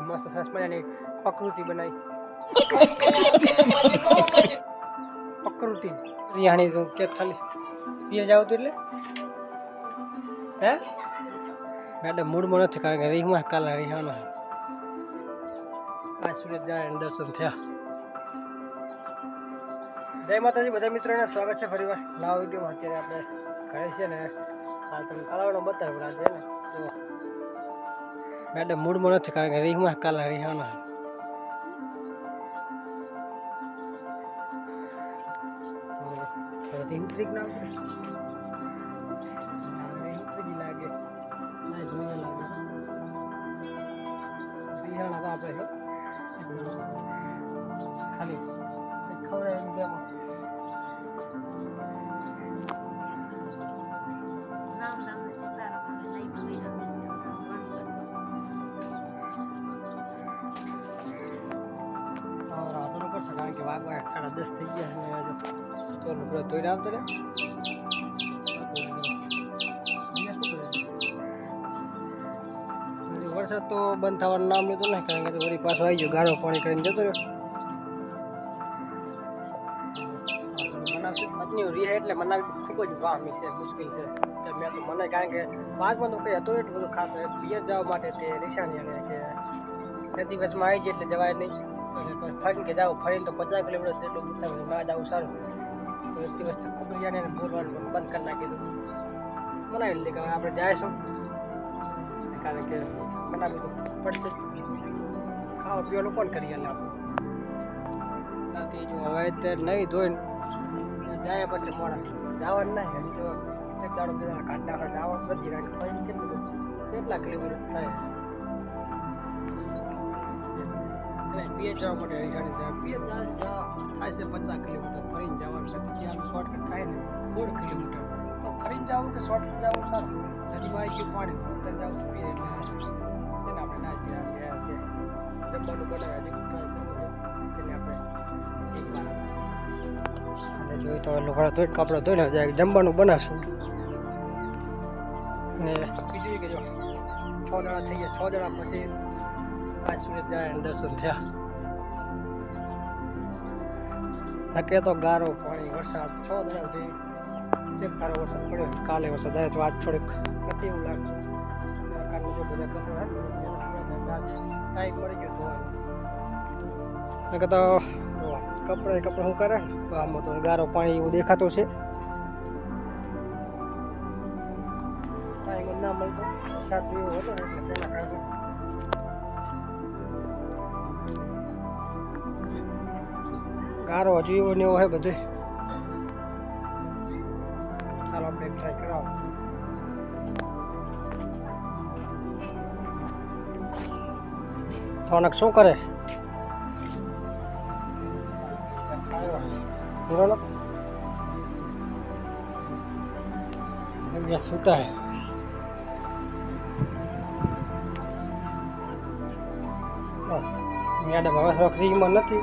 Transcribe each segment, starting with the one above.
મસ્ત સરસ મજાની પ્રકૃતિ બનાવી. પ્રકૃતિ રિયાણી તું કે ખાલી પીએ જાવ તું એટલે? હે? મેડમ મૂડમાં નથી કારણ કે રીહમાં કાલે રિહાનો દર્શન થયા. જય માતાજી, બધા મિત્રોને સ્વાગત છે ફરી વાર નવા વિડીયોમાં અત્યારે આપણે ઘરે છે ને, હાલ તમે કાલાવડો બતાવ્યો પણ ને જો મેડમ મૂડમાં નથી કારણ કે રીહમાં કાલે રિહાનો ઇન્ટ્રીક વાગવા સાડા દસ થઈ ગયા અને તો લુગડા ધોઈને આવતો રે વરસાદ તો બંધ થવાનું નામ લીધું ને, કારણ કે તો વળી પાછો આવી ગયો ગાળો પાણી કરીને જતો રહ્યો. પત્ની રીહે એટલે મનાવી ખૂબ જ વામી છે, મુશ્કેલ છે. મેં તો મને કારણ કે પાંચમાં તો કંઈ હતું એટલું બધું ખાસ પિયર જવા માટે તે નિશાની અને કે બે દિવસમાં આવી જાય એટલે જવાય નહીં. ફરીને કે જાઓ, ફરીને તો પચાસ કિલોમીટર જેટલું દૂર ના જવું સારું. તો એક દિવસ ખૂબ ગયા બોલવાનું બંધ કરી નાખી દઉં મનાવી લીધી કે આપણે જઈશું કારણ કે મનાવી તો પડશે. ખાવા પીવાનું કોણ કરીએ આપણે? બાકી જો હવે તે નહીં ધોઈને જાય પછી મોડા. જવાનું નહીં, હજી જો એક દાડો બે દાડા કાઢ નાખે જવાનું બધી? કેટલા કિલોમીટર થાય? એટલે પીએ જવા માટે રીસાડી જાય પીએ થાય છે પચાસ કિલોમીટર. ફરીને જવાનું છે. પછી આનું શોર્ટકટ થાય ને દોઢ કિલોમીટર. તો ફરીને જવું કે શોર્ટકટ જવું? સારું. નદીમાં આવી પાણી ઉતર જવું તો પીએ એટલે છે ને આપણે ના જ્યાં ગયા છે. જમવાનું બનાવે હજી છે. એટલે આપણે અને જોઈ તો લુગડા ધોઈને કપડાં ધોઈને જાય જમવાનું બનાવશું. ને બીજું કે જો, છ જણા થઈ ગયા છ જણા પછી આ અને દર્શન થયા. નકે તો ગારો પાણી, વરસાદ, છ તારો વરસાદ પડ્યો કાલે વરસાદ આવ્યો તો આજ થોડીક નથી એવું લાગતું કાલનું જો મળી ગયો ધોવાનું નકે તો કપડાં કપડાં શું કરે? આમાં તો ગારો પાણી એવું દેખાતું છે. ટાઈમ ના મળતો. વરસાદ બી હતો ને એટલે પહેલાં કાઢ્યું ગારો હજુ એવો ને એવો હોય બધે. ચાલો આપણે ટ્રાય કરાવો. થોનક શું કરે? સૂતા હે. મેડમ હવે થોડોક ફ્રીમાં નથી.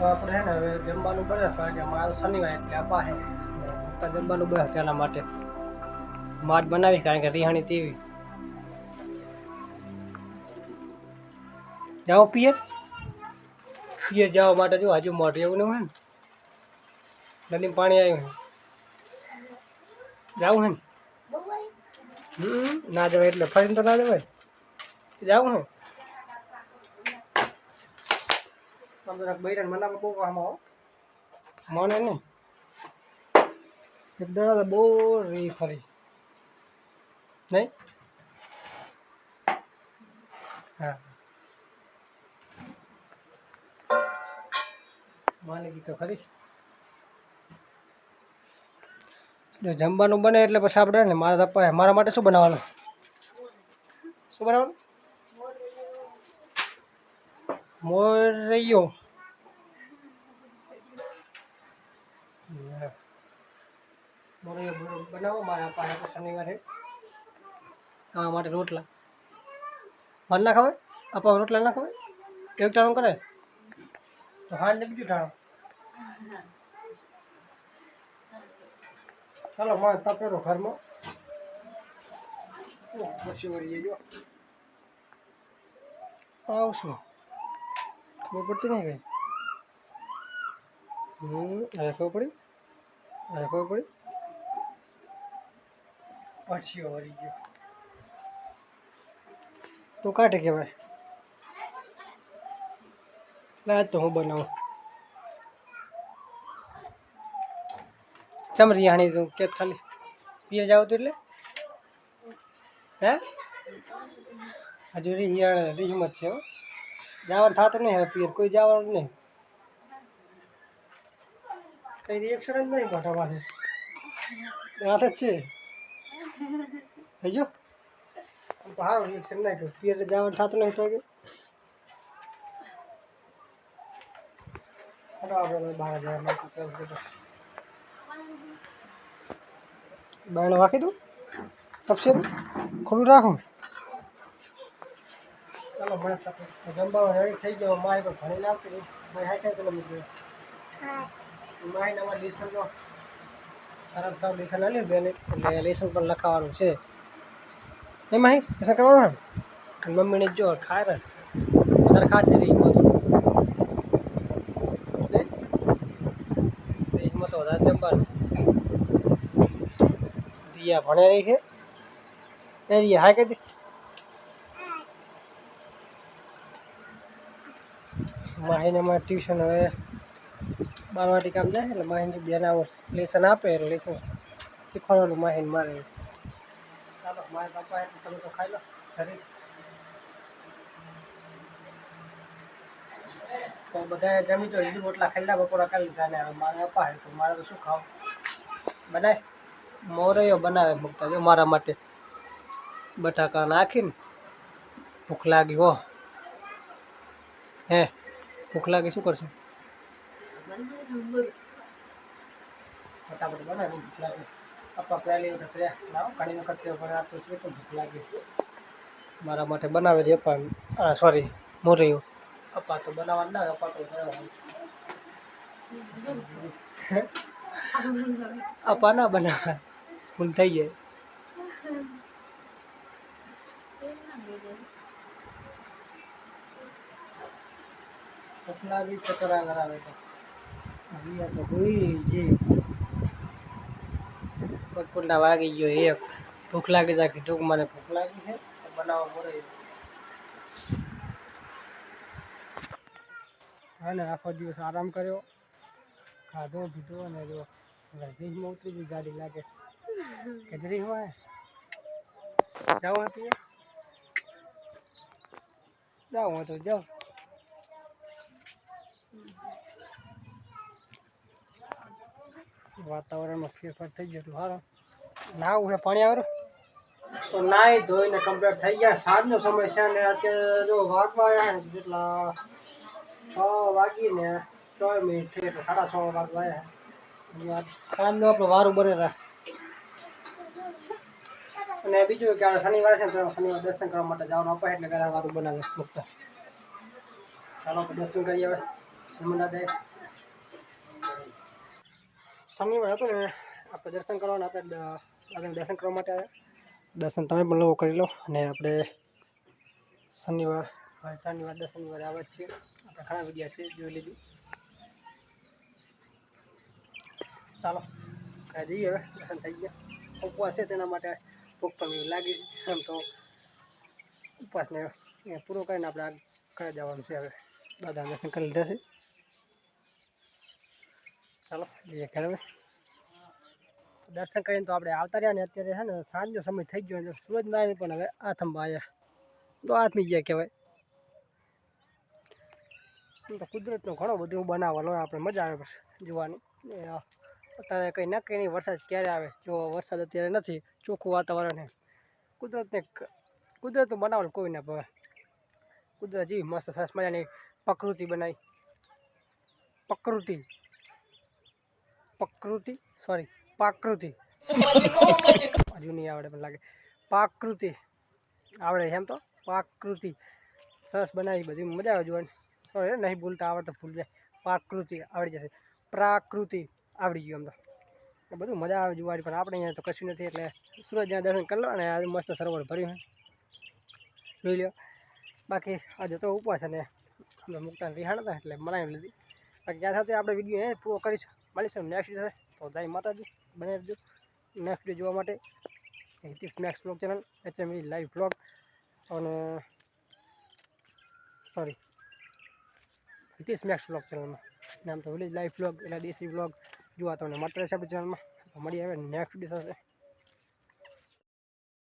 તો આપણે હે ને હવે જમવાનું બને કારણ કે મારે શનિવાર એટલે આપા હે જમવાનું બને તેના માટે. માટ બનાવી કારણ કે રિહાણી તેવી. જાઓ પિયર. પિયર જવા માટે જો હજુ મોઢું એવું નહીં હોય ને. નદીમાં પાણી આવ્યું જાવું હે ને? ના જવાય એટલે ફરીને તો ના જવાય. જાવું હે જરાક બૈરાને મનાવે બહુ આમાં હો. મને નહીં. એક દાડા બહુ રી ફરી. નહીં? હા. માને તો ખરી. જો જમવાનું બને એટલે પછી આપણે ને મારા પપ્પાએ મારા માટે શું બનાવવાનું? શું બનાવવાનું? મોરૈયો. મોરૈયો બ- બનાવો મારા પાસે શનિવારે. તમારા માટે રોટલા. મારે ના ખવાય? આપા રોટલા ના ખવાય? એક ટાણું કરે? તો હા ને બીજું ટાણું. ચાલો, મારે તપેરો ઘરમાં. પછી વળી જજો. આવશું. ખબર પડતી નહીં કઈ? હમ હવે ખબર પડી? હવે ખબર પડી? પછી વળી ગયો તો કાઢે કહેવાય લાજ તો હું બનાવું ચમરી હાણી તું કે ખાલી પીએ જાવ તું એટલે હે હજુ રિયાળ હિંમત છે હો જવાનું થતું નહીં હવે પિયર કોઈ જવાનું નહીં કઈ રિએક્શન જ નહીં મોટા પાસે વાત જ છે હજો? સારું રિએક્શન નહીં કર્યું પિયર જવાનું થતું નહીં તો કે ચાલો આપણે બહાર જવાનું બાયણે વાંકી દઉં? તપશે ખુલ્લું રાખું? ચાલો મને જમવા રેડી થઈ ગયો. માય તો ભણી લાવતી રહી. માય હાઈ કાંઈ કિલોમીટર માય નવા લેસનનો ખરાબ સાવ લેસન આવ્યું બેન, એટલે લેસન પણ લખાવાનું છે. એ માહી, લેસન કરવાનું? અને મમ્મીને જો ખાય ને, વધારે ખાશે રહી બધું રીજમાં તો વધારે જમવાનું. દિયા ભણે રહી છે. એ રિયા હા કે માહીને મારે ટ્યુશન હવે બારવાટી કામ જાય એટલે માહીને બેન આવો લેસન આપે એટલે લેસન શીખવાડવાનું માહિન મારે. ચાલો, મારા પપ્પા તમે તો ખાઈ લો, ઘરે. તો બધા જમી તો લીધું, રોટલા ખાઈ બપોરા ખાઈ લીધા ને મારે અપા તો મારે તો શું ખાવું? બનાય? મોરૈયો બનાવે મૂકતા જો મારા માટે. બટાકા નાખીને ભૂખ લાગી હો. હે, ભૂખ લાગી શું કરશું? ફટાફટ બનાવી ભૂખ લાગે પપ્પા પહેલી વખત રહ્યા લાવો વખત થયો પણ આ તો છે તો ભૂખ લાગે મારા માટે બનાવે છે. પણ આ સોરી મોરૈયો અપા તો બનાવવાનું ના અપ્પા તો અપ્પા ના બનાવે ભૂલ થઈ જાય ભૂખ લાગી ચકરા કરાવે તો પગપુંડા વાગી ગયો, એક. ભૂખ લાગી જાય ટૂંક મને ભૂખ લાગી છે બનાવવા પડે હા ને આખો દિવસ આરામ કર્યો. ખાધો, પીધો અને જો રજનીશમાં ઉતરી ગઈ, ગાડી લાગે. કેજરી હોય? જાઉં હતી જાઉં તો જાઓ વાતાવરણમાં ફેરફાર થઈ ગયો હારો નાવું છે પાણી આવ્યું તો નાહી ધોઈને કમ્પ્લીટ થઈ ગયા. સાંજનો સમય છે ને અત્યારે જો વાગવા આવ્યા ને જેટલા છ વાગીને છ મિનિટ થઈ એટલે સાડા છ વાગવા આવ્યા સાંજનું આપણે વારું બને રાખ અને બીજું કે શનિવારે છે ને તો શનિવાર દર્શન કરવા માટે જવાનું અપાય એટલે ઘરે વારું બનાવે. મુકતા ચાલો દર્શન હવે. હનુમાન દાદા શનિવાર હતું ને આપણે દર્શન કરવાના હતા આપણે દર્શન કરવા માટે. દર્શન તમે પણ લોકો કરી લો, અને આપણે શનિવાર શનિવાર, દસ શનિવારે આવે જ છીએ. આપણે ઘણા વિડીયા છે જોઈ લીધું. ચાલો કાંઈ જઈએ હવે, દર્શન થઈ ગયા. ઉપવાસ છે તેના માટે ભૂખ પણ લાગી છે. એમ તો ઉપવાસને પૂરો કરીને આપણે ઘરે જવાનું છે હવે. દાદા દર્શન કરી લીધા છે. ચાલો, જઈએ દર્શન કરીને તો આપણે આવતા રહ્યા ને અત્યારે છે ને સાંજનો સમય થઈ ગયો એટલે સૂરજ નારાયણ પણ હવે આથંબા આવ્યા તો આથમી ગયા કહેવાય. એમ તો કુદરતનો ઘણો બધું બનાવવાનો આપણે મજા આવે પછી જોવાની. અત્યારે કંઈ નક્કી નહીં, વરસાદ ક્યારે આવે? જો વરસાદ અત્યારે નથી, ચોખ્ખું વાતાવરણ કુદરતને કુદરતનું બનાવવાનું કોઈ ના ભાવે. કુદરત જેવી મસ્ત સરસ મજાની પ્રકૃતિ બનાવી. પ્રકૃતિ. પ્રકૃતિ સોરી પાકૃતિ. હજુ નહીં આવડે પણ લાગે. પાકૃતિ. આવડે છે એમ તો? પાકૃતિ. સરસ બનાવી બધી. મજા આવે જોવાની. સોરી નહીં ભૂલતા આવડતા ભૂલ જાય. પાકૃતિ આવડી જશે. પ્રાકૃતિ આવડી ગયું એમ તો. બધું મજા આવે જોવાની, પણ આપણે અહીંયા તો કશું નથી, એટલે સૂરજના દર્શન કરી લો અને આ મસ્ત સરોવર ભર્યું જોઈ લો બાકી આજે તો ઉપવાસ અને અમે મુક્તાન રિહાણ હતા, એટલે મનાવી લીધી. બાકી જ્યાં સાથે આપણે વીડિયો એ પૂરો કરીશું. મળીશું નેક્સ્ટ વીડિયો તો જય માતાજી, બને રહેજો. નેક્સ્ટ વીડિયો જોવા માટે Hitish max blog channel H M E live blog અને સોરી હિતિશ મેક્સ બ્લોગ ચેનલમાં નામ તો વિલેજ લાઈવ બ્લોગ એટલે દેશી બ્લોગ જોવા તમને મળતા રહેશે આપણી ચેનલમાં તો મળી આવે નેક્સ્ટ વીડિયો સાથે.